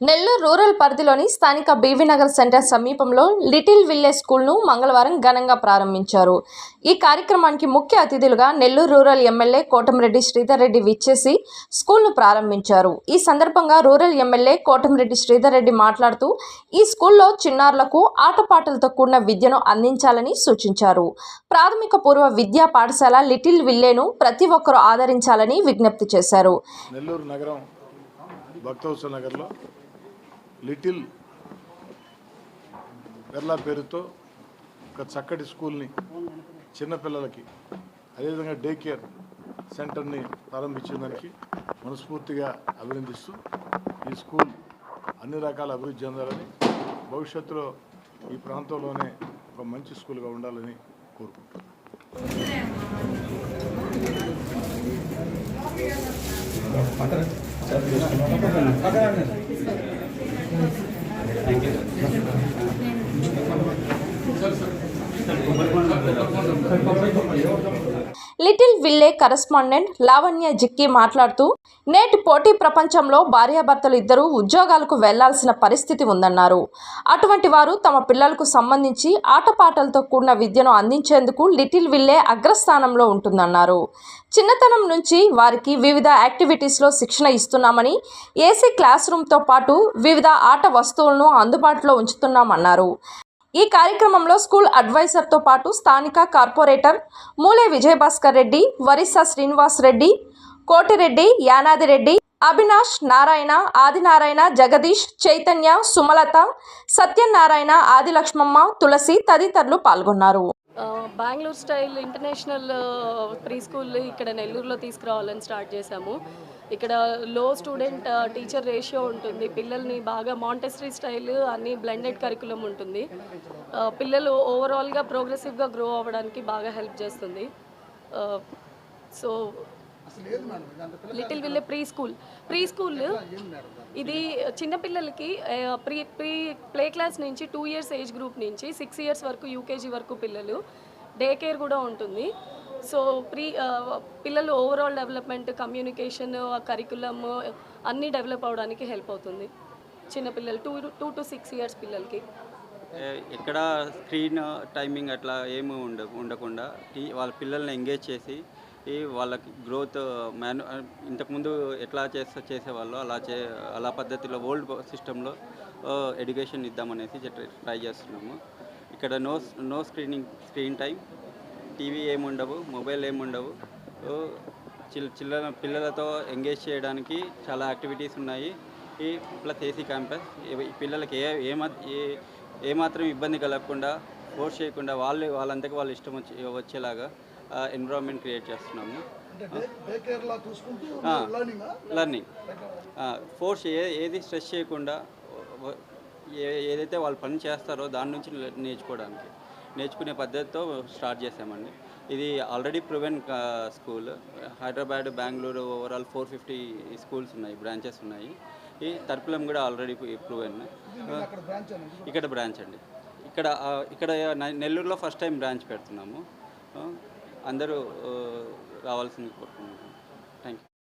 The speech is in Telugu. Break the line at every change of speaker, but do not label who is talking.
నెల్లూరు రూరల్ పరిధిలోని స్థానిక బీవీనగర్ సెంటర్ సమీపంలో లిటిల్ విల్లేజ్ స్కూల్ను మంగళవారం ఘనంగా ప్రారంభించారు. ఈ కార్యక్రమానికి ముఖ్య అతిథులుగా నెల్లూరు రూరల్ ఎమ్మెల్యే కోటమిరెడ్డి శ్రీధర్ రెడ్డి విచ్చేసి స్కూల్ను ప్రారంభించారు. ఈ సందర్భంగా రూరల్ ఎమ్మెల్యే కోటమిరెడ్డి శ్రీధర్ రెడ్డి మాట్లాడుతూ ఈ స్కూల్లో చిన్నారులకు ఆటపాటలతో కూడిన విద్యను అందించాలని సూచించారు. ప్రాథమిక పూర్వ విద్యా పాఠశాల లిటిల్ విల్లేను ప్రతి ఒక్కరూ ఆదరించాలని విజ్ఞప్తి చేశారు.
నెల్లూరు నగరం భక్తవత్సవ నగర్లో లిటిల్ పెర్లా పేరుతో ఒక చక్కటి స్కూల్ని చిన్నపిల్లలకి అదేవిధంగా డే కేర్ సెంటర్ని ప్రారంభించిన దానికి మనస్ఫూర్తిగా అభినందిస్తూ ఈ స్కూల్ అన్ని రకాల అభివృద్ధి చెందాలని భవిష్యత్తులో ఈ ప్రాంతంలోనే ఒక మంచి స్కూల్గా ఉండాలని కోరుకుంటున్నాను.
Thank you Littleville correspondent Lavanya Jikki మాట్లాడుతూ నేటి పోటీ ప్రపంచంలో భార్యాభర్తలు ఇద్దరూ ఉద్యోగాలకు వెళ్ళాల్సిన పరిస్థితి ఉందన్నారు. అటువంటి వారు తమ పిల్లలకు సంబంధించి ఆటపాటలతో కూడిన విద్యను అందించేందుకు లిటిల్ విల్లే అగ్రస్థానంలో ఉంటుందన్నారు. చిన్నతనం నుంచి వారికి వివిధ యాక్టివిటీస్లో శిక్షణ ఇస్తున్నామని ఏసీ క్లాస్ రూమ్తో పాటు వివిధ ఆట వస్తువులను అందుబాటులో ఉంచుతున్నామన్నారు. ఈ కార్యక్రమంలో స్కూల్ అడ్వైజర్తో పాటు స్థానిక కార్పొరేటర్ మూలే విజయభాస్కర్ రెడ్డి వరిసా శ్రీనివాస్ రెడ్డి కోటిరెడ్డి యానాది రెడ్డి అవినాష్ నారాయణ ఆదినారాయణ జగదీష్ చైతన్య సుమలత సత్యనారాయణ ఆదిలక్ష్మమ్మ తులసి తదితరులు పాల్గొన్నారు.
Bengaluru style international pre school ఇక్కడ నెల్లూరులో తీసుకురావాలని స్టార్ట్ చేశాము. ఇక్కడ లో స్టూడెంట్ టీచర్ రేషియో ఉంటుంది. పిల్లల్ని బాగా మాంటెస్టరీ స్టైల్ అన్ని బ్లెండెడ్ కరికులం ఉంటుంది. పిల్లలు ఓవరాల్గా ప్రోగ్రెసివ్గా గ్రో అవ్వడానికి బాగా హెల్ప్ చేస్తుంది. So Littleville pre school pre school ఇది చిన్నపిల్లలకి ప్రీ ప్రీ ప్లే క్లాస్ నుంచి టూ ఇయర్స్ ఏజ్ గ్రూప్ నుంచి సిక్స్ ఇయర్స్ వరకు యూకేజీ వరకు పిల్లలు డే కేర్ కూడా ఉంటుంది. సో ప్రీ పిల్లలు ఓవరాల్ డెవలప్మెంట్ కమ్యూనికేషన్ కరికులమ్ అన్నీ డెవలప్ అవడానికి హెల్ప్ అవుతుంది. చిన్నపిల్లలు two two to six years పిల్లలకి.
ఎక్కడ స్క్రీన్ టైమింగ్ అట్లా ఏమి ఉండ ఉండకుండా వాళ్ళ పిల్లల్ని ఎంగేజ్ చేసి ఈ వాళ్ళకి గ్రోత్ మ్యాను ఇంతకుముందు ఎట్లా చేస్తే చేసేవాళ్ళు అలా చే అలా పద్ధతిలో ఓల్డ్ సిస్టంలో ఎడ్యుకేషన్ ఇద్దామనేసి ట్రై చేస్తున్నాము. ఇక్కడ no no screening screen time TV ఏముండవు మొబైల్ ఏముండవు చిల్ చిల్ల పిల్లలతో ఎంగేజ్ చేయడానికి చాలా యాక్టివిటీస్ ఉన్నాయి. ఈ ప్లస్ ఏసీ క్యాంపస్ ఈ పిల్లలకి ఏ ఏమా ఏ ఏమాత్రం ఇబ్బంది కలగకుండా ఫోర్స్ చేయకుండా వాళ్ళు వాళ్ళంతకు వాళ్ళు ఇష్టం వచ్చి వచ్చేలాగా ఎన్విరాన్మెంట్ క్రియేట్ చేస్తున్నాము. లర్నింగ్ ఫోర్స్ ఏ ఏది స్ట్రెస్ చేయకుండా ఏదైతే వాళ్ళు పని చేస్తారో దాని నుంచి నేర్చుకోవడానికి. నేర్చుకునే పద్ధతితో స్టార్ట్ చేసామండి ఇది already proven school Hyderabad Bengaluru overall four fifty schools ఉన్నాయి బ్రాంచెస్ ఉన్నాయి. ఈ తర్పులం కూడా ఆల్రెడీ ప్రూవెన్ ఇక్కడ బ్రాంచ్ అండి. ఇక్కడ ఇక్కడ నెల్లూరులో ఫస్ట్ టైం బ్రాంచ్ పెడుతున్నాము. అందరూ రావాల్సింది కోరుకుంటున్నాను. Thank you